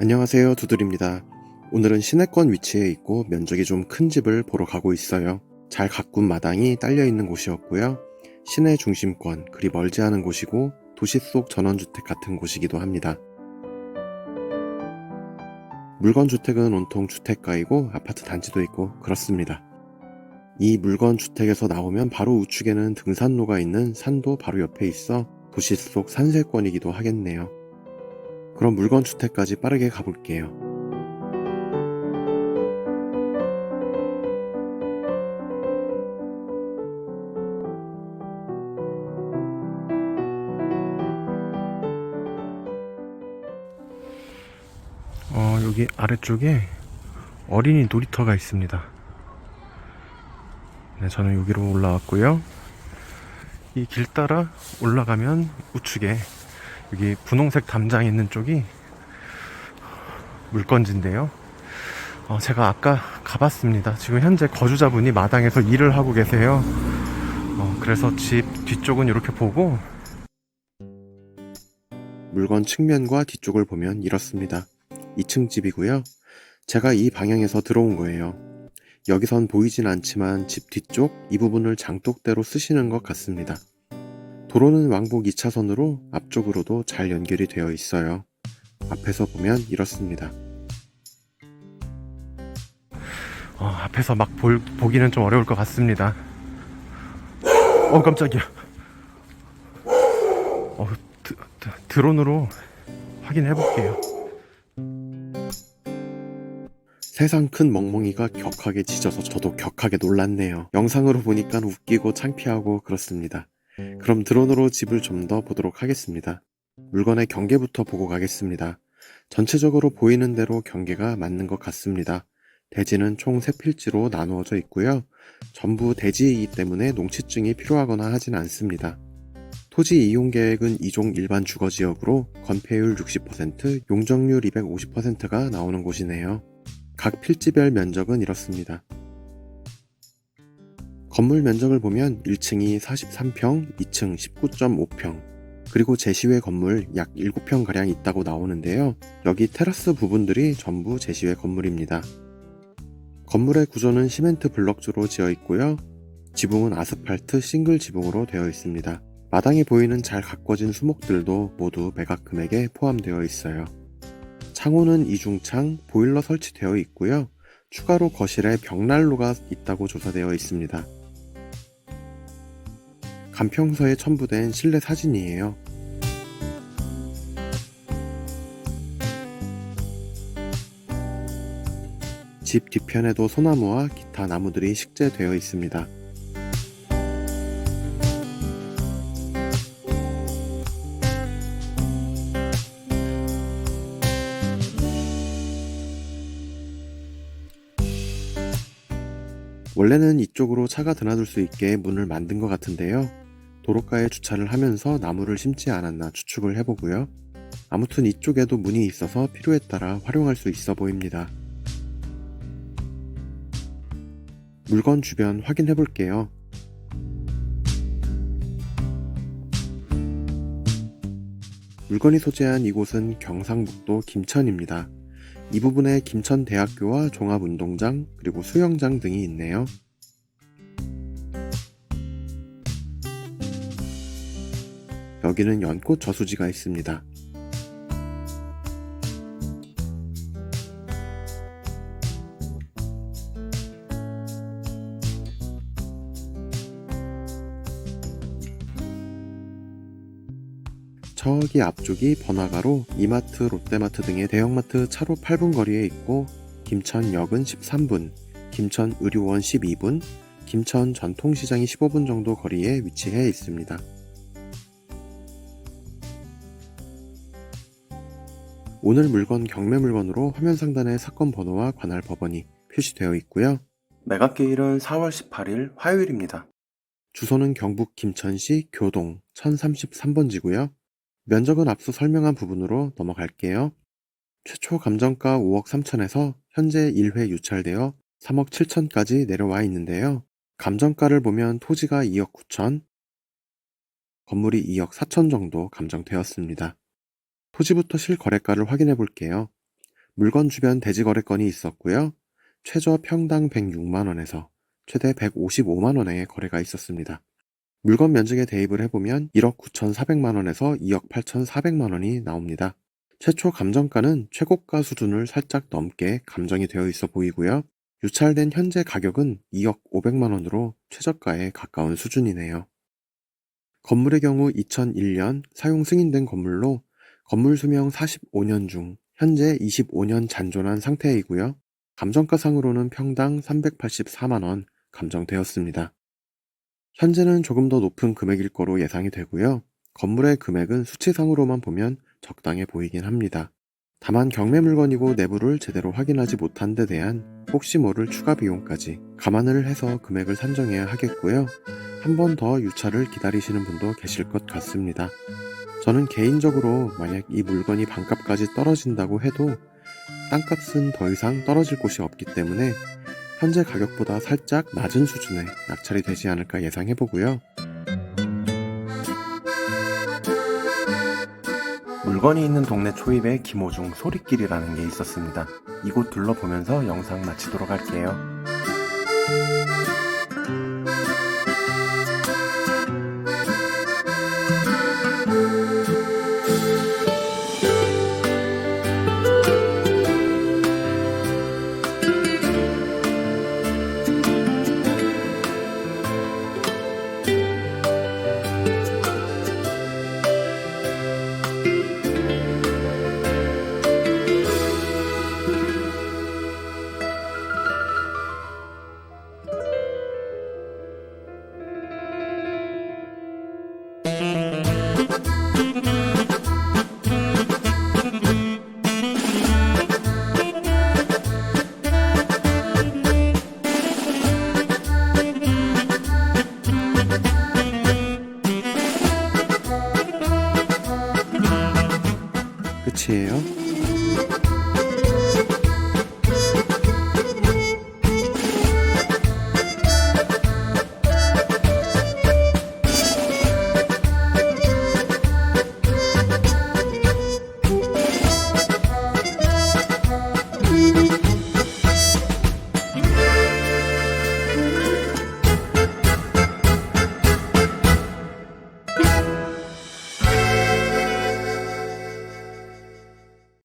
안녕하세요 두들입니다. 오늘은 시내권 위치에 있고 면적이 좀 큰 집을 보러 가고 있어요. 잘 가꾼 마당이 딸려 있는 곳이었고요. 시내 중심권 그리 멀지 않은 곳이고 도시 속 전원주택 같은 곳이기도 합니다. 물건 주택은 온통 주택가이고 아파트 단지도 있고 그렇습니다. 이 물건 주택에서 나오면 바로 우측에는 등산로가 있는 산도 바로 옆에 있어 도시 속 산세권이기도 하겠네요. 그럼 물건 주택까지 빠르게 가볼게요. 어, 여기 아래쪽에 어린이 놀이터가 있습니다. 네, 저는 여기로 올라왔고요. 이 길 따라 올라가면 우측에 여기 분홍색 담장 있는 쪽이 물건지인데요. 어, 제가 아까 가봤습니다. 지금 현재 거주자분이 마당에서 일을 하고 계세요. 어, 그래서 집 뒤쪽은 이렇게 보고 물건 측면과 뒤쪽을 보면 이렇습니다. 2층 집이고요. 제가 이 방향에서 들어온 거예요. 여기선 보이진 않지만 집 뒤쪽 이 부분을 장독대로 쓰시는 것 같습니다. 도로는 왕복 2차선으로 앞쪽으로도 잘 연결이 되어 있어요. 앞에서 보면 이렇습니다. 어, 앞에서 막 볼, 보기는 좀 어려울 것 같습니다. 어, 깜짝이야. 어, 드, 드, 드론으로 확인해 볼게요. 세상 큰 멍멍이가 격하게 짖어서 저도 격하게 놀랐네요. 영상으로 보니까 웃기고 창피하고 그렇습니다. 그럼 드론으로 집을 좀 더 보도록 하겠습니다. 물건의 경계부터 보고 가겠습니다. 전체적으로 보이는 대로 경계가 맞는 것 같습니다. 대지는 총 3필지로 나누어져 있고요. 전부 대지이기 때문에 농취증이 필요하거나 하진 않습니다. 토지 이용 계획은 2종 일반 주거 지역으로 건폐율 60%, 용적률 250%가 나오는 곳이네요. 각 필지별 면적은 이렇습니다. 건물 면적을 보면 1층이 43평, 2층 19.5평, 그리고 제시외 건물 약 7평가량 있다고 나오는데요. 여기 테라스 부분들이 전부 제시외 건물입니다. 건물의 구조는 시멘트 블럭주로 지어 있고요. 지붕은 아스팔트 싱글 지붕으로 되어 있습니다. 마당에 보이는 잘 가꿔진 수목들도 모두 매각 금액에 포함되어 있어요. 창호는 이중창, 보일러 설치되어 있고요. 추가로 거실에 벽난로가 있다고 조사되어 있습니다. 간평서에 첨부된 실내 사진이에요. 집 뒤편에도 소나무와 기타 나무들이 식재되어 있습니다. 원래는 이쪽으로 차가 드나들 수 있게 문을 만든 것 같은데요. 도로가에 주차를 하면서 나무를 심지 않았나 추측을 해보고요. 아무튼 이쪽에도 문이 있어서 필요에 따라 활용할 수 있어 보입니다. 물건 주변 확인해 볼게요. 물건이 소재한 이곳은 경상북도 김천입니다. 이 부분에 김천대학교와 종합운동장 그리고 수영장 등이 있네요. 여기는 연꽃 저수지가 있습니다. 저기 앞쪽이 번화가로 이마트, 롯데마트 등의 대형마트 차로 8분 거리에 있고 김천역은 13분, 김천의료원 12분, 김천 전통시장이 15분 정도 거리에 위치해 있습니다. 오늘 물건 경매 물건으로 화면 상단에 사건 번호와 관할 법원이 표시되어 있고요. 매각기일은 4월 18일 화요일입니다. 주소는 경북 김천시 교동 1033번지고요. 면적은 앞서 설명한 부분으로 넘어갈게요. 최초 감정가 5억 3천에서 현재 1회 유찰되어 3억 7천까지 내려와 있는데요. 감정가를 보면 토지가 2억 9천, 건물이 2억 4천 정도 감정되었습니다. 토지부터 실거래가를 확인해 볼게요. 물건 주변 대지 거래건이 있었고요. 최저 평당 106만원에서 최대 155만원의 거래가 있었습니다. 물건 면적에 대입을 해보면 1억 9,400만원에서 2억 8,400만원이 나옵니다. 최초 감정가는 최고가 수준을 살짝 넘게 감정이 되어 있어 보이고요. 유찰된 현재 가격은 2억 500만원으로 최저가에 가까운 수준이네요. 건물의 경우 2001년 사용 승인된 건물로 건물 수명 45년 중 현재 25년 잔존한 상태이고요. 감정가상으로는 평당 384만원 감정되었습니다. 현재는 조금 더 높은 금액일 거로 예상이 되고요. 건물의 금액은 수치상으로만 보면 적당해 보이긴 합니다. 다만 경매 물건이고 내부를 제대로 확인하지 못한 데 대한 혹시 모를 추가 비용까지 감안을 해서 금액을 산정해야 하겠고요. 한 번 더 유찰을 기다리시는 분도 계실 것 같습니다. 저는 개인적으로 만약 이 물건이 반값까지 떨어진다고 해도 땅값은 더 이상 떨어질 곳이 없기 때문에 현재 가격보다 살짝 낮은 수준의 낙찰이 되지 않을까 예상해 보고요. 물건이 있는 동네 초입에 김호중 소리길이라는 게 있었습니다. 이곳 둘러보면서 영상 마치도록 할게요.